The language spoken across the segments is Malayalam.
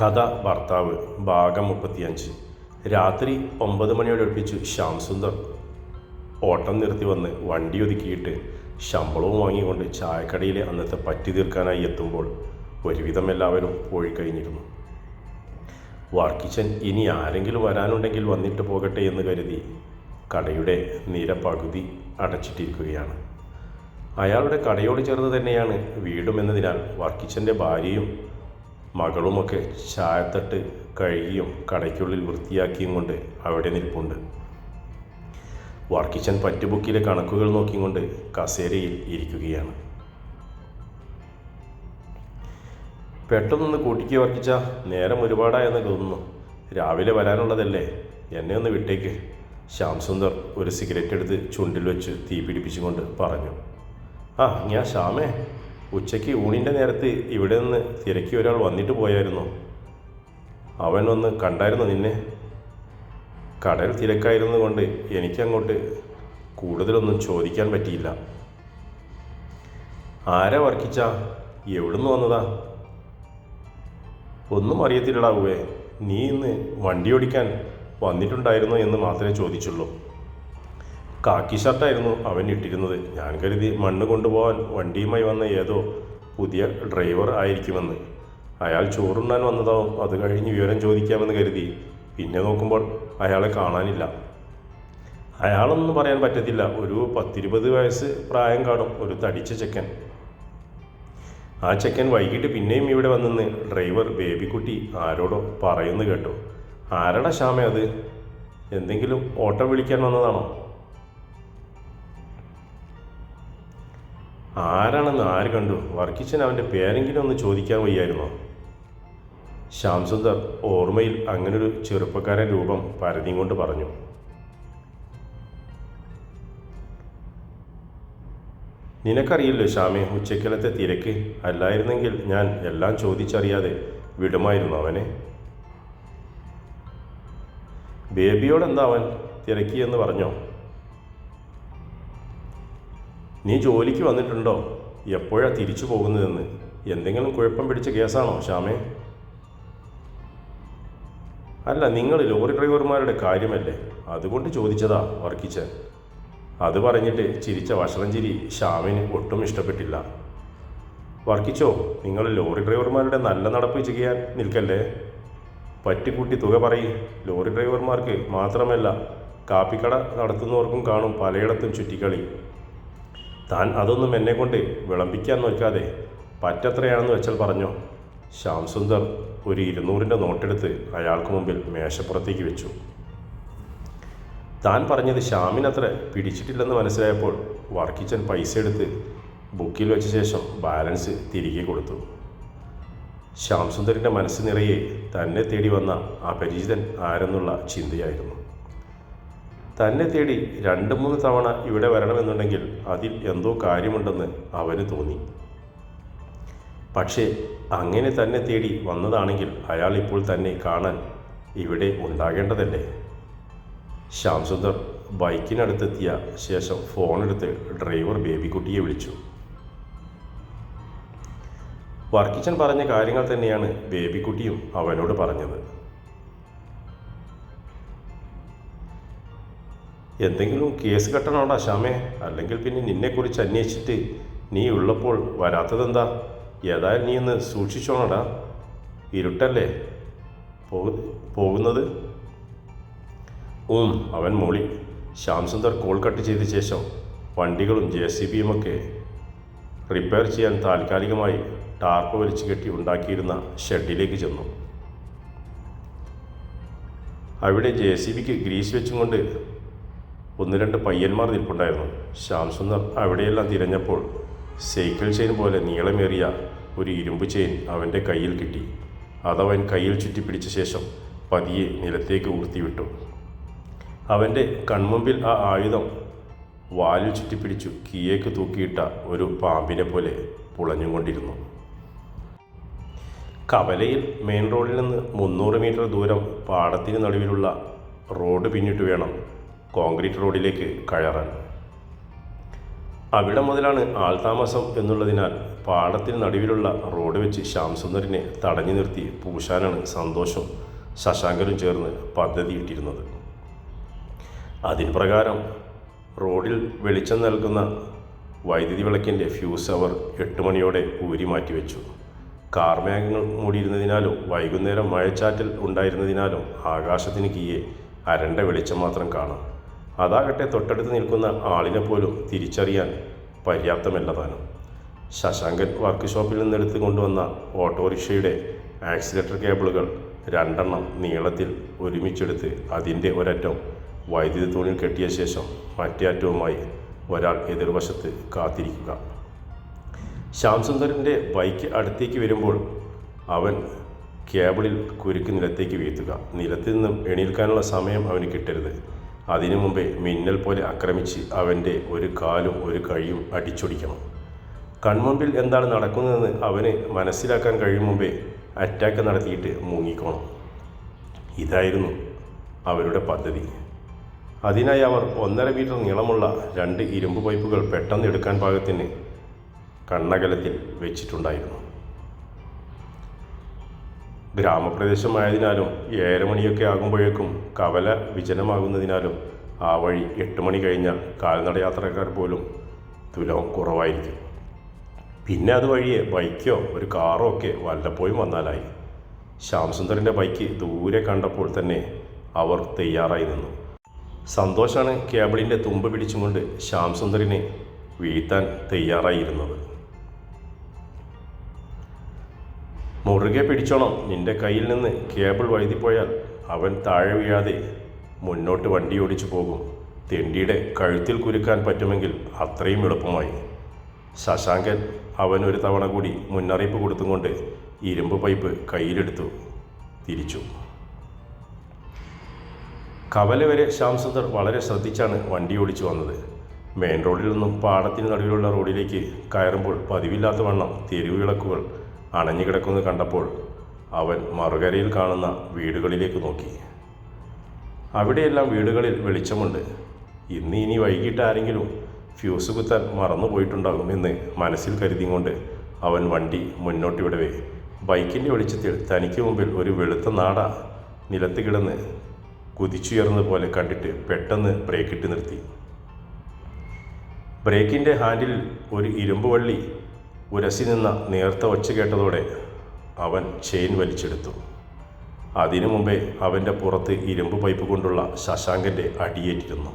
കഥ ഭർത്താവ് ഭാഗം മുപ്പത്തിയഞ്ച്. രാത്രി ഒമ്പത് മണിയോടെ ഒഴിപ്പിച്ചു ശ്യാം സുന്ദർ ഓട്ടം നിർത്തി വന്ന് വണ്ടി ഒതുക്കിയിട്ട് ശമ്പളവും വാങ്ങിക്കൊണ്ട് ചായക്കടയിലെ അന്നത്തെ പറ്റി തീർക്കാനായി എത്തുമ്പോൾ ഒരുവിധം എല്ലാവരും പോയി കഴിഞ്ഞിരുന്നു. വർക്കിച്ചൻ ഇനി ആരെങ്കിലും വരാനുണ്ടെങ്കിൽ വന്നിട്ട് പോകട്ടെ എന്ന് കരുതി കടയുടെ നിര പകുതി അടച്ചിട്ടിരിക്കുകയാണ്. അയാളുടെ കടയോട് ചേർന്ന് തന്നെയാണ് വീടും എന്നതിനാൽ വർക്കിച്ചന്റെ ഭാര്യയും മകളുമൊക്കെ ചായത്തട്ട് കഴുകിയും കടയ്ക്കുള്ളിൽ വൃത്തിയാക്കിയും കൊണ്ട് അവിടെ നിൽപ്പുണ്ട്. വർക്കിച്ചൻ പറ്റുബുക്കിലെ കണക്കുകൾ നോക്കിക്കൊണ്ട് കസേരയിൽ ഇരിക്കുകയാണ്. പെട്ടെന്നൊന്ന് കൂട്ടിക്ക് വർക്കിച്ച നേരം ഒരുപാടായെന്ന് തോന്നുന്നു. രാവിലെ വരാനുള്ളതല്ലേ? എന്നെ ഒന്ന് വിട്ടേക്ക്. ശ്യാം സുന്ദർ ഒരു സിഗരറ്റ് എടുത്ത് ചുണ്ടിൽ വെച്ച് തീ പിടിപ്പിച്ചുകൊണ്ട് പറഞ്ഞു. ആ ഞാൻ ശ്യാമേ. ഉച്ചയ്ക്ക് ഊണിന്റെ നേരത്ത് ഇവിടെ നിന്ന് തിരക്കി ഒരാൾ വന്നിട്ട് പോയായിരുന്നു. അവൻ ഒന്ന് കണ്ടായിരുന്നു നിന്നെ? കടൽ തിരക്കായിരുന്നു കൊണ്ട് എനിക്കങ്ങോട്ട് കൂടുതലൊന്നും ചോദിക്കാൻ പറ്റിയില്ല. ആരാ വർക്കിച്ച? എവിടുന്ന് വന്നതാ? ഒന്നും അറിയത്തില്ലടാവുവേ നീ ഇന്ന് വണ്ടി ഓടിക്കാൻ വന്നിട്ടുണ്ടായിരുന്നോ എന്ന് മാത്രമേ ചോദിച്ചുള്ളൂ. കാക്കി ഷർട്ടായിരുന്നു അവൻ ഇട്ടിരുന്നത്. ഞാൻ കരുതി മണ്ണ് കൊണ്ടുപോകാൻ വണ്ടിയുമായി വന്ന ഏതോ പുതിയ ഡ്രൈവർ ആയിരിക്കുമെന്ന്. അയാൾ ചോറുണ്ണാൻ വന്നതാവും. അത് കഴിഞ്ഞ് വിവരം ചോദിക്കാമെന്ന് കരുതി. പിന്നെ നോക്കുമ്പോൾ അയാളെ കാണാനില്ല. അയാളൊന്നും പറയാൻ പറ്റത്തില്ല. ഒരു പത്തിരുപത് വയസ്സ് പ്രായം കാണും ഒരു തടിച്ച ചെക്കൻ. ആ ചെക്കൻ വൈകിട്ട് പിന്നെയും ഇവിടെ വന്നെന്ന് ഡ്രൈവർ ബേബിക്കുട്ടി ആരോടോ പറയുന്നു കേട്ടോ. ആരടാ ക്ഷാമ അത്? എന്തെങ്കിലും ഓട്ടം വിളിക്കാൻ വന്നതാണോ? ആരാണെന്ന് ആര് കണ്ടു? വർക്കിച്ചൻ അവന്റെ പേരെങ്കിലും ഒന്ന് ചോദിക്കാൻ വയ്യായിരുന്നോ? ശ്യാം സുന്ദർ ഓർമ്മയിൽ അങ്ങനൊരു ചെറുപ്പക്കാരൻ രൂപം പരതിയും കൊണ്ട് പറഞ്ഞു. നിനക്കറിയില്ലോ ശ്യാമെ ഉച്ചക്കലത്തെ തിരക്ക്. അല്ലായിരുന്നെങ്കിൽ ഞാൻ എല്ലാം ചോദിച്ചറിയാതെ വിടുമായിരുന്നു അവനെ. ബേബിയോടെന്താ അവൻ തിരക്കിയെന്ന് പറഞ്ഞോ? നീ ജോലിക്ക് വന്നിട്ടുണ്ടോ? എപ്പോഴാ തിരിച്ചു പോകുന്നതെന്ന്? എന്തെങ്കിലും കുഴപ്പം പിടിച്ച കേസാണോ ശ്യാമേ? അല്ല നിങ്ങൾ ലോറി ഡ്രൈവർമാരുടെ കാര്യമല്ലേ? അതുകൊണ്ട് ചോദിച്ചതാ വർക്കിച്ചൻ. അത് പറഞ്ഞിട്ട് ചിരിച്ച വഷളഞ്ചിരി ശ്യാമിന് ഒട്ടും ഇഷ്ടപ്പെട്ടില്ല. വർക്കിച്ചോ നിങ്ങൾ ലോറി ഡ്രൈവർമാരുടെ നല്ല നടപ്പ് ചെയ്യാൻ നിൽക്കല്ലേ? പറ്റിക്കൂട്ടി തുക പറയും. ലോറി ഡ്രൈവർമാർക്ക് മാത്രമല്ല കാപ്പിക്കട നടത്തുന്നവർക്കും കാണും പലയിടത്തും ചുറ്റിക്കളി. താൻ അതൊന്നും എന്നെ കൊണ്ട് വിളമ്പിക്കാൻ നോക്കാതെ പറ്റത്രയാണെന്ന് വെച്ചാൽ പറഞ്ഞോ. ശ്യാം സുന്ദർ ഒരു ഇരുന്നൂറിന്റെ നോട്ടെടുത്ത് അയാൾക്ക് മുമ്പിൽ മേശപ്പുറത്തേക്ക് വെച്ചു. താൻ പറഞ്ഞത് ശ്യാമിനത്ര പിടിച്ചിട്ടില്ലെന്ന് മനസ്സിലായപ്പോൾ വർക്കിച്ചൻ പൈസ എടുത്ത് ബുക്കിൽ വെച്ച ശേഷം ബാലൻസ് തിരികെ കൊടുത്തു. ശ്യാം സുന്ദറിന്റെ മനസ്സ് നിറയെ തന്നെ തേടി വന്ന അപരിചിതൻ ആരെന്നുള്ള ചിന്തയായിരുന്നു. തന്നെ തേടി രണ്ട് മൂന്ന് തവണ ഇവിടെ വരണമെന്നുണ്ടെങ്കിൽ അതിൽ എന്തോ കാര്യമുണ്ടെന്ന് അവന് തോന്നി. പക്ഷേ അങ്ങനെ തന്നെ തേടി വന്നതാണെങ്കിൽ അയാൾ ഇപ്പോൾ തന്നെ കാണാൻ ഇവിടെ ഉണ്ടാകേണ്ടതല്ലേ? ശ്യാംസുന്ദർ ബൈക്കിനടുത്തെത്തിയ ശേഷം ഫോണെടുത്ത് ഡ്രൈവർ ബേബിക്കുട്ടിയെ വിളിച്ചു. വർക്കിച്ചൻ പറഞ്ഞ കാര്യങ്ങൾ തന്നെയാണ് ബേബിക്കുട്ടിയും അവനോട് പറഞ്ഞത്. എന്തെങ്കിലും കേസ് കെട്ടണോടാ ശ്യാമേ. അല്ലെങ്കിൽ പിന്നെ നിന്നെക്കുറിച്ച് അന്വേഷിച്ചിട്ട് നീ ഉള്ളപ്പോൾ വരാത്തതെന്താ? ഏതായാലും നീ ഒന്ന് സൂക്ഷിച്ചോണടാ. ഇരുട്ടല്ലേ? പോകുന്നത്? ഉം അവൻ മോളി. ശ്യാം സുന്ദർ കോൾ കട്ട് ചെയ്ത ശേഷം വണ്ടികളും ജെ സി ബിയുമൊക്കെ റിപ്പയർ ചെയ്യാൻ താൽക്കാലികമായി ടാർപ്പ് വലിച്ചു കെട്ടി ഉണ്ടാക്കിയിരുന്ന ഷെഡിലേക്ക് ചെന്നു. അവിടെ ജെ സി ബിക്ക് ഗ്രീസ് വെച്ചും കൊണ്ട് ഒന്ന് രണ്ട് പയ്യന്മാർ നിൽപ്പുണ്ടായിരുന്നു. ശാംസുന്ദർ അവിടെയെല്ലാം തിരഞ്ഞപ്പോൾ സൈക്കിൾ ചെയിൻ പോലെ നീളമേറിയ ഒരു ഇരുമ്പ് ചെയിൻ അവന്റെ കയ്യിൽ കിട്ടി. അതവൻ കയ്യിൽ ചുറ്റിപ്പിടിച്ച ശേഷം പതിയെ നിലത്തേക്ക് ഊർത്തിവിട്ടു അവന്റെ കൺമുമ്പിൽ ആ ആയുധം വാലിൽ ചുറ്റിപ്പിടിച്ചു കീയേക്ക് തൂക്കിയിട്ട ഒരു പാമ്പിനെ പോലെ പുളഞ്ഞുകൊണ്ടിരുന്നു. കവലയിൽ മെയിൻ റോഡിൽ നിന്ന് മുന്നൂറ് മീറ്റർ ദൂരം പാടത്തിന് നടുവിലുള്ള റോഡ് പിന്നിട്ട് വേണം കോൺക്രീറ്റ് റോഡിലേക്ക് കയറാൻ. അവിടെ മുതലാണ് ആൾതാമസം എന്നുള്ളതിനാൽ പാടത്തിന് നടുവിലുള്ള റോഡ് വെച്ച് ശ്യാംസുന്ദറിനെ തടഞ്ഞു നിർത്തി പൂശാനാണ് സന്തോഷം ശശാങ്കരും ചേർന്ന് പദ്ധതിയിട്ടിരുന്നത്. അതിന് പ്രകാരം റോഡിൽ വെളിച്ചം നൽകുന്ന വൈദ്യുതി വിളക്കിന്റെ ഫ്യൂസ് അവർ എട്ട് മണിയോടെ ഊരി മാറ്റിവെച്ചു. കാർമേഘങ്ങൾ മൂടിയിരുന്നതിനാലും വൈകുന്നേരം മഴച്ചാറ്റൽ ഉണ്ടായിരുന്നതിനാലും ആകാശത്തിന് കീയെ അരണ്ട വെളിച്ചം മാത്രം കാണാം. അതാകട്ടെ തൊട്ടടുത്ത് നിൽക്കുന്ന ആളിനെ പോലും തിരിച്ചറിയാൻ പര്യാപ്തമല്ല താനും ശശാങ്കൻ വർക്ക്ഷോപ്പിൽ നിന്നെടുത്ത് കൊണ്ടുവന്ന ഓട്ടോറിക്ഷയുടെ ആക്സിലേറ്റർ കേബിളുകൾ രണ്ടെണ്ണം നീളത്തിൽ ഒരുമിച്ചെടുത്ത് അതിന്റെ ഒരറ്റം വൈദ്യുതി തൂണിൽ കെട്ടിയ ശേഷം മറ്റേ അറ്റവുമായി ഒരാൾ എതിർവശത്ത് കാത്തിരിക്കുക. ശ്യാംസുന്ദറിന്റെ ബൈക്ക് അടുത്തേക്ക് വരുമ്പോൾ അവൻ കേബിളിൽ കുരുക്ക് നിലത്തേക്ക് വീഴ്ത്തുക. നിലത്തിൽ നിന്നും എണീൽക്കാനുള്ള സമയം അവന് കിട്ടരുത്. അതിനു മുമ്പേ മിന്നൽ പോലെ ആക്രമിച്ച് അവന്റെ ഒരു കാലും ഒരു കൈയും അടിച്ചൊടിക്കണം. കൺമുമ്പിൽ എന്താണ് നടക്കുന്നതെന്ന് അവന് മനസ്സിലാക്കാൻ കഴിയും മുമ്പേ അറ്റാക്ക് നടത്തിയിട്ട് മുങ്ങിക്കോണം. ഇതായിരുന്നു അവരുടെ പദ്ധതി. അതിനായി അവർ ഒന്നര മീറ്റർ നീളമുള്ള രണ്ട് ഇരുമ്പ് പൈപ്പുകൾ പെട്ടെന്ന് എടുക്കാൻ പാകത്തിന് കണ്ണകലത്തിൽ വെച്ചിട്ടുണ്ടായിരുന്നു. ഗ്രാമപ്രദേശമായതിനാലും ഏഴര മണിയൊക്കെ ആകുമ്പോഴേക്കും കവല വിജനമാകുന്നതിനാലും ആ വഴി എട്ട് മണി കഴിഞ്ഞ കാൽനടയാത്രക്കാർ പോലും തുലവും കുറവായിരിക്കും. പിന്നെ അതുവഴിയെ ബൈക്കോ ഒരു കാറോ ഒക്കെ വല്ലപ്പോഴും വന്നാലായി. ശ്യാംസുന്ദറിന്റെ ബൈക്ക് ദൂരെ കണ്ടപ്പോൾ തന്നെ അവർ തയ്യാറായി നിന്നു. സന്തോഷാണ് കേബിളിന്റെ തുമ്പ് പിടിച്ചുകൊണ്ട് ശ്യാംസുന്ദറിനെ വീഴ്ത്താൻ തയ്യാറായിരുന്നത്. മുറുകെ പിടിച്ചോണം നിന്റെ കയ്യിൽ നിന്ന് കേബിൾ വഴുതിപ്പോയാൽ അവൻ താഴെ വീഴാതെ മുന്നോട്ട് വണ്ടി ഓടിച്ചു പോകും. തെണ്ടിയുടെ കഴുത്തിൽ കുരുക്കാൻ പറ്റുമെങ്കിൽ അത്രയും എളുപ്പമായി. ശശാങ്കൻ അവൻ ഒരു തവണ കൂടി മുന്നറിയിപ്പ് കൊടുത്തുകൊണ്ട് ഇരുമ്പ് പൈപ്പ് കയ്യിലെടുത്തു തിരിച്ചു. കവല വരെ ശ്യാംസുന്ദർ വളരെ ശ്രദ്ധിച്ചാണ് വണ്ടി ഓടിച്ചു വന്നത്. മെയിൻ റോഡിൽ നിന്നും പാടത്തിന് നടുവിലുള്ള റോഡിലേക്ക് കയറുമ്പോൾ പതിവില്ലാത്ത വണ്ണം തെരുവ് വിളക്കുകൾ അണഞ്ഞു കിടക്കുന്നത് കണ്ടപ്പോൾ അവൻ മറുകരയിൽ കാണുന്ന വീടുകളിലേക്ക് നോക്കി. അവിടെയെല്ലാം വീടുകളിൽ വെളിച്ചമുണ്ട്. ഇന്ന് ഇനി വൈകിട്ട് ആരെങ്കിലും ഫ്യൂസ് കുത്താൻ മറന്നു പോയിട്ടുണ്ടാകും എന്ന് മനസ്സിൽ കരുതിക്കൊണ്ട് അവൻ വണ്ടി മുന്നോട്ട് വിടവേ. ബൈക്കിന്റെ വെളിച്ചത്തിൽ തനിക്ക് മുമ്പിൽ ഒരു വെളുത്ത നാട നിലത്ത് കിടന്ന് കുതിച്ചുയർന്നത് പോലെ കണ്ടിട്ട് പെട്ടെന്ന് ബ്രേക്കിട്ട് നിർത്തി. ബ്രേക്കിന്റെ ഹാൻഡിൽ ഒരു ഇരുമ്പ് വള്ളി ഉരസി നിന്ന നേർത്ത ഒച്ച കേട്ടതോടെ അവൻ ചെയിൻ വലിച്ചെടുത്തു. അതിനു മുമ്പേ അവന്റെ പുറത്ത് ഇരുമ്പ് പൈപ്പ് കൊണ്ടുള്ള ശശാങ്കന്റെ അടിയേറ്റിരുന്നു.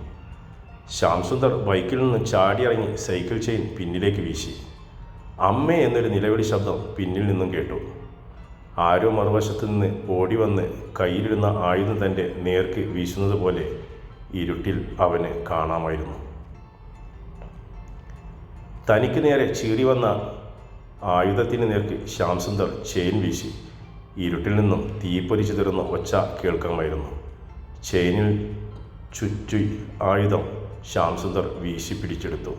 ശ്യാംസുന്ദർ ബൈക്കിൽ നിന്ന് ചാടിയിറങ്ങി സൈക്കിൾ ചെയിൻ പിന്നിലേക്ക് വീശി. അമ്മ എന്നൊരു നിലവിളി ശബ്ദം പിന്നിൽ നിന്നും കേട്ടു. ആരോ മറുവശത്തു നിന്ന് ഓടി വന്ന് കയ്യിലിരുന്ന ആയുധം തന്റെ നേർക്ക് വീശുന്നത് പോലെ ഇരുട്ടിൽ അവന് കാണാമായിരുന്നു. തനിക്ക് നേരെ ചീറി വന്ന ആയുധത്തിന് നേർക്ക് ശ്യാംസുന്ദർ ചെയിൻ വീശി. ഇരുട്ടിൽ നിന്നും തീപ്പൊരിച്ചു തരുന്ന ഒച്ച കേൾക്കാമായിരുന്നു. ചെയിനിൽ ചുറ്റി ആയുധം ശ്യാംസുന്ദർ വീശി പിടിച്ചെടുത്തു.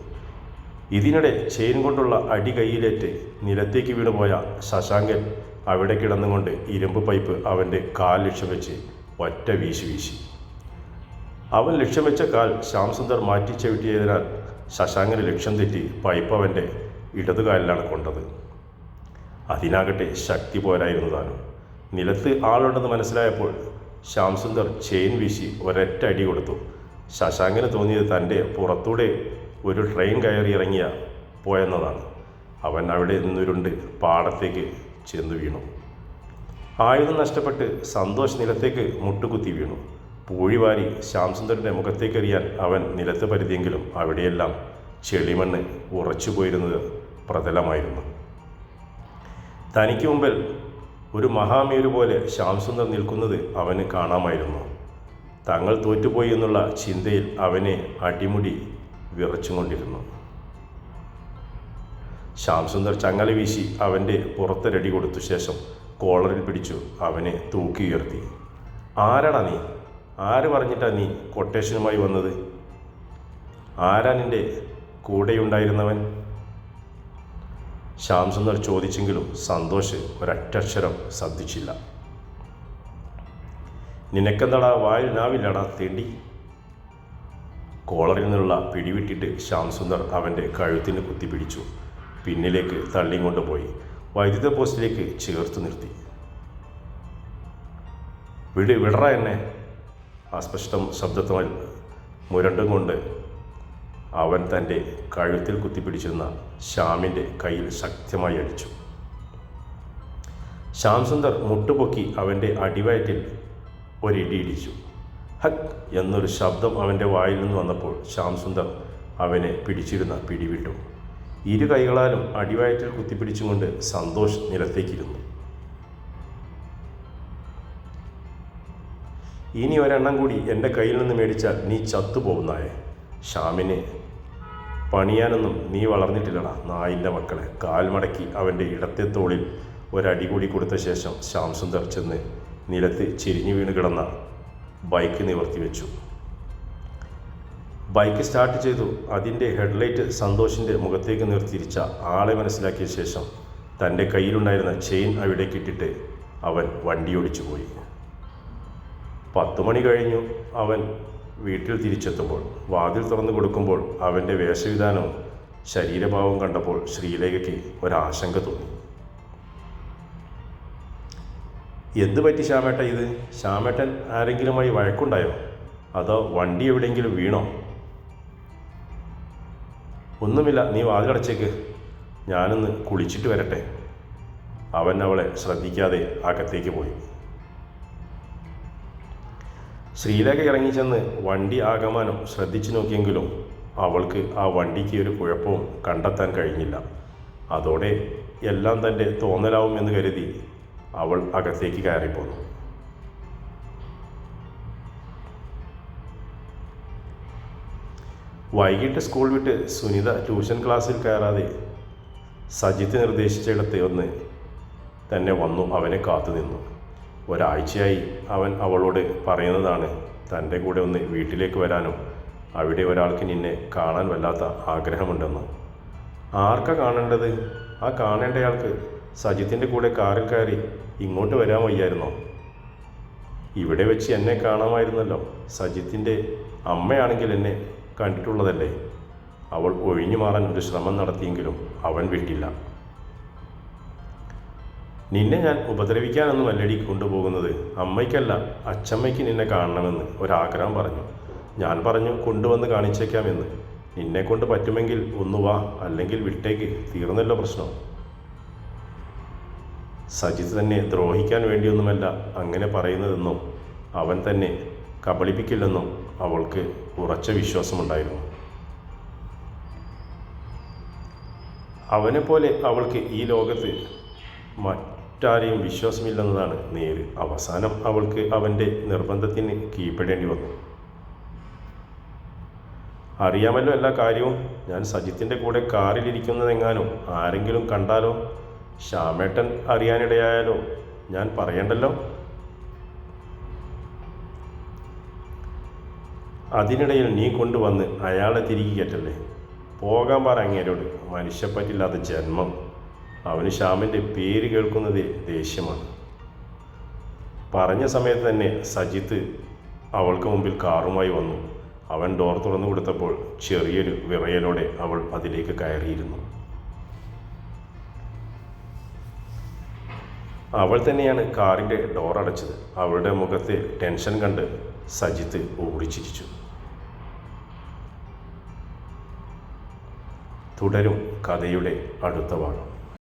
ഇതിനിടെ ചെയിൻ കൊണ്ടുള്ള അടി കൈയിലേറ്റ് നിലത്തേക്ക് വീണുപോയ ശശാങ്കൻ അവിടെ കിടന്നുകൊണ്ട് ഇരുമ്പ് പൈപ്പ് അവന്റെ കാൽ ലക്ഷ്യം വെച്ച് ഒറ്റ വീശി വീശി. അവൻ ലക്ഷ്യം വെച്ച കാൽ ശ്യാംസുന്ദർ മാറ്റി ചവിട്ടിയതിനാൽ ശശാങ്കന് ലക്ഷ്യം തെറ്റി പൈപ്പ് അവന്റെ ഇടതുകാലിലാണ് കൊണ്ടത്. അതിനാകട്ടെ ശക്തി പോരായിരുന്നു താനും. നിലത്ത് ആളുണ്ടെന്ന് മനസ്സിലായപ്പോൾ ശ്യാംസുന്ദർ ചെയിൻ വീശി ഒരൊറ്റ അടി കൊടുത്തു. ശശാങ്കന് തോന്നിയത് തന്റെ പുറത്തൂടെ ഒരു ട്രെയിൻ കയറി ഇറങ്ങിയ പോയെന്നതാണ്. അവൻ അവിടെ നിന്നുരുണ്ട് പാടത്തേക്ക് ചെന്നു വീണു. ആയുധം നഷ്ടപ്പെട്ട് സന്തോഷ് നിലത്തേക്ക് മുട്ടുകുത്തി വീണു. പൂഴിവാരി ശ്യാംസുന്ദറിന്റെ മുഖത്തേക്കെറിയാൻ അവൻ നിലത്ത് പരുതിയെങ്കിലും അവിടെയെല്ലാം ചെളിമണ്ണ് ഉറച്ചു പോയിരുന്നത് പ്രതലമായിരുന്നു. തനിക്ക് മുമ്പിൽ ഒരു മഹാമേരു പോലെ ശ്യാംസുന്ദർ നിൽക്കുന്നത് അവന് കാണാമായിരുന്നു. തങ്ങൾ തോറ്റുപോയി എന്നുള്ള ചിന്തയിൽ അവനെ അടിമുടി വിറച്ചുകൊണ്ടിരുന്നു. ശ്യാംസുന്ദർ ചങ്ങല വീശി അവന്റെ പുറത്തൊരടി കൊടുത്ത ശേഷം കോളറിൽ പിടിച്ചു അവനെ തൂക്കി ഉയർത്തി. ആരാടാ നീ? ആര് പറഞ്ഞിട്ടാ നീ കൊട്ടേഷനുമായി വന്നത്? ആരാ നിന്റെ കൂടെയുണ്ടായിരുന്നവൻ? ശ്യാംസുന്ദർ ചോദിച്ചെങ്കിലും സന്തോഷ് ഒരറ്റക്ഷരം ശ്രദ്ധിച്ചില്ല. നിനക്കെന്താടാ വായിൽ നാവില്ലടാ തേണ്ടി? കോളറിൽ നിന്നുള്ള പിടിവിട്ടിട്ട് ശ്യാം സുന്ദർ അവന്റെ കഴുത്തിന് പിടിച്ചു. പിന്നിലേക്ക് തള്ളിയും കൊണ്ടുപോയി വൈദ്യുത പോസ്റ്റിലേക്ക് ചേർത്ത് നിർത്തി. വിട് വിടറ എന്നെ അസ്പഷ്ടം ശബ്ദത്തിൽ മുരണ്ടും കൊണ്ട് അവൻ തന്റെ കഴുത്തിൽ കുത്തിപ്പിടിച്ചിരുന്ന ശ്യാമിന്റെ കയ്യിൽ ശക്തമായി അടിച്ചു. ശ്യാം സുന്ദർ മുട്ടുപൊക്കി അവന്റെ അടിവയറ്റിൽ ഒരിടിയിടിച്ചു ഹക് എന്നൊരു ശബ്ദം അവന്റെ വായിൽ നിന്ന് വന്നപ്പോൾ ശ്യാം സുന്ദർ അവനെ പിടിച്ചിരുന്ന പിടിവിട്ടു. ഇരു കൈകളാലും അടിവയറ്റിൽ കുത്തിപ്പിടിച്ചുകൊണ്ട് സന്തോഷ് നിലത്തേക്കിരുന്നു. ഇനി ഒരെണ്ണം കൂടി എന്റെ കയ്യിൽ നിന്ന് മേടിച്ചാൽ നീ ചത്തുപോകുന്നായേ ഷ്യാമിനെ പണിയാനൊന്നും നീ വളർന്നിട്ടില്ലടാ നായിന്റെ മക്കളെ. കാൽ മടക്കി അവന്റെ ഇടത്തെ തോളിൽ ഒരടി കൂടി കൊടുത്ത ശേഷം ശ്യാം സുന്ദർ ചെന്ന് നിലത്ത് ചെരിഞ്ഞു വീണ് കിടന്ന ബൈക്ക് നിവർത്തി വെച്ചു. ബൈക്ക് സ്റ്റാർട്ട് ചെയ്തു. അതിന്റെ ഹെഡ്ലൈറ്റ് സന്തോഷിന്റെ മുഖത്തേക്ക് നിർത്തിരിച്ച ആളെ മനസ്സിലാക്കിയ ശേഷം തന്റെ കയ്യിലുണ്ടായിരുന്ന ചെയിൻ അവിടെ കിട്ടിട്ട് അവൻ വണ്ടിയോടിച്ചു പോയി. പത്തു മണി കഴിഞ്ഞു. അവൻ വീട്ടിൽ തിരിച്ചെത്തുമ്പോൾ വാതിൽ തുറന്നു കൊടുക്കുമ്പോൾ അവന്റെ വേഷവിധാനവും ശരീരഭാവവും കണ്ടപ്പോൾ ശ്രീലേഖയ്ക്ക് ഒരാശങ്ക തോന്നി. എന്ത് പറ്റി ശ്യാമേട്ട ഇത്? ശ്യാമേട്ടൻ ആരെങ്കിലുമായി വഴക്കുണ്ടായോ? അതോ വണ്ടി എവിടെയെങ്കിലും വീണോ? ഒന്നുമില്ല നീ വാതിലടച്ചേക്ക് ഞാനൊന്ന് കുളിച്ചിട്ട് വരട്ടെ. അവൻ അവളെ ശ്രദ്ധിക്കാതെ അകത്തേക്ക് പോയി. ശ്രീലേഖ ഇറങ്ങിച്ചെന്ന് വണ്ടി ആകമാനം ശ്രദ്ധിച്ചു നോക്കിയെങ്കിലും അവൾക്ക് ആ വണ്ടിക്ക് ഒരു കുഴപ്പവും കണ്ടെത്താൻ കഴിഞ്ഞില്ല. അതോടെ എല്ലാം തന്റെ തോന്നലാവുമെന്ന് കരുതി അവൾ അകത്തേക്ക് കയറിപ്പോന്നു. വൈകിട്ട് സ്കൂൾ വിട്ട് സുനിത ട്യൂഷൻ ക്ലാസ്സിൽ കയറാതെ സജിത്ത് നിർദ്ദേശിച്ചിടത്ത് ഒന്ന് തന്നെ വന്നു അവനെ കാത്തു നിന്നു. ഒരാഴ്ചയായി അവൻ അവളോട് പറയുന്നതാണ് തന്റെ കൂടെ ഒന്ന് വീട്ടിലേക്ക് വരാനും അവിടെ ഒരാൾക്ക് നിന്നെ കാണാൻ വല്ലാത്ത ആഗ്രഹമുണ്ടെന്ന്. ആർക്കാ കാണേണ്ടത്? ആ കാണേണ്ടയാൾക്ക് സജിത്തിന്റെ കൂടെ കാറിൽ കയറി ഇങ്ങോട്ട് വരാൻ വയ്യായിരുന്നോ? ഇവിടെ വെച്ച് എന്നെ കാണാമായിരുന്നല്ലോ. സജിത്തിന്റെ അമ്മയാണെങ്കിൽ എന്നെ കണ്ടിട്ടുള്ളതല്ലേ? അവൾ ഒഴിഞ്ഞു മാറാൻ ഒരു ശ്രമം നടത്തിയെങ്കിലും അവൻ വിട്ടില്ല. നിന്നെ ഞാൻ ഉപദ്രവിക്കാനൊന്നും അല്ലടി കൊണ്ടുപോകുന്നത്. അമ്മയ്ക്കല്ല അച്ചമ്മയ്ക്ക് നിന്നെ കാണണമെന്ന് ഒരാഗ്രഹം പറഞ്ഞു. ഞാൻ പറഞ്ഞു കൊണ്ടുവന്ന് കാണിച്ചേക്കാമെന്ന്. നിന്നെ കൊണ്ട് പറ്റുമെങ്കിൽ ഒന്ന് വാ അല്ലെങ്കിൽ വിട്ടേക്ക്. തീർന്നല്ലോ പ്രശ്നം. സജിത്ത് തന്നെ ദ്രോഹിക്കാൻ വേണ്ടിയൊന്നുമല്ല അങ്ങനെ പറയുന്നതെന്നും അവൻ തന്നെ കബളിപ്പിക്കില്ലെന്നും അവൾക്ക് ഉറച്ച വിശ്വാസമുണ്ടായിരുന്നു. അവനെപ്പോലെ അവൾക്ക് ഈ ലോകത്ത് മറ്റാരെയും വിശ്വാസമില്ലെന്നതാണ് നേര്. അവസാനം അവൾക്ക് അവന്റെ നിർബന്ധത്തിന് കീഴ്പ്പെടേണ്ടി വന്നു. അറിയാമല്ലോ എല്ലാ കാര്യവും. ഞാൻ സജിത്തിന്റെ കൂടെ കാറിലിരിക്കുന്നതെങ്ങാനും ആരെങ്കിലും കണ്ടാലോ? ശ്യാമേട്ടൻ അറിയാനിടയായാലോ? ഞാൻ പറയണ്ടല്ലോ? അതിനിടയിൽ നീ കൊണ്ടുവന്ന് അയാളെ തിരികെ കയറ്റല്ലേ? പോകാൻ പറ അങ്ങേരോട്. മനുഷ്യപ്പറ്റില്ലാത്ത ജന്മം. അവന് ശ്യാമിന്റെ പേര് കേൾക്കുന്നത് ദേഷ്യമാണ്. പറഞ്ഞ സമയത്ത് തന്നെ സജിത്ത് അവൾക്ക് മുമ്പിൽ കാറുമായി വന്നു. അവൻ ഡോർ തുറന്നു കൊടുത്തപ്പോൾ ചെറിയൊരു വിറയലോടെ അവൾ അതിലേക്ക് കയറിയിരുന്നു. അവൾ തന്നെയാണ് കാറിന്റെ ഡോർ അടച്ചത്. അവളുടെ മുഖത്തെ ടെൻഷൻ കണ്ട് സജിത്ത് ഓടിച്ചിരിച്ചു. തുടരും കഥയുടെ അടുത്ത ഭാഗം.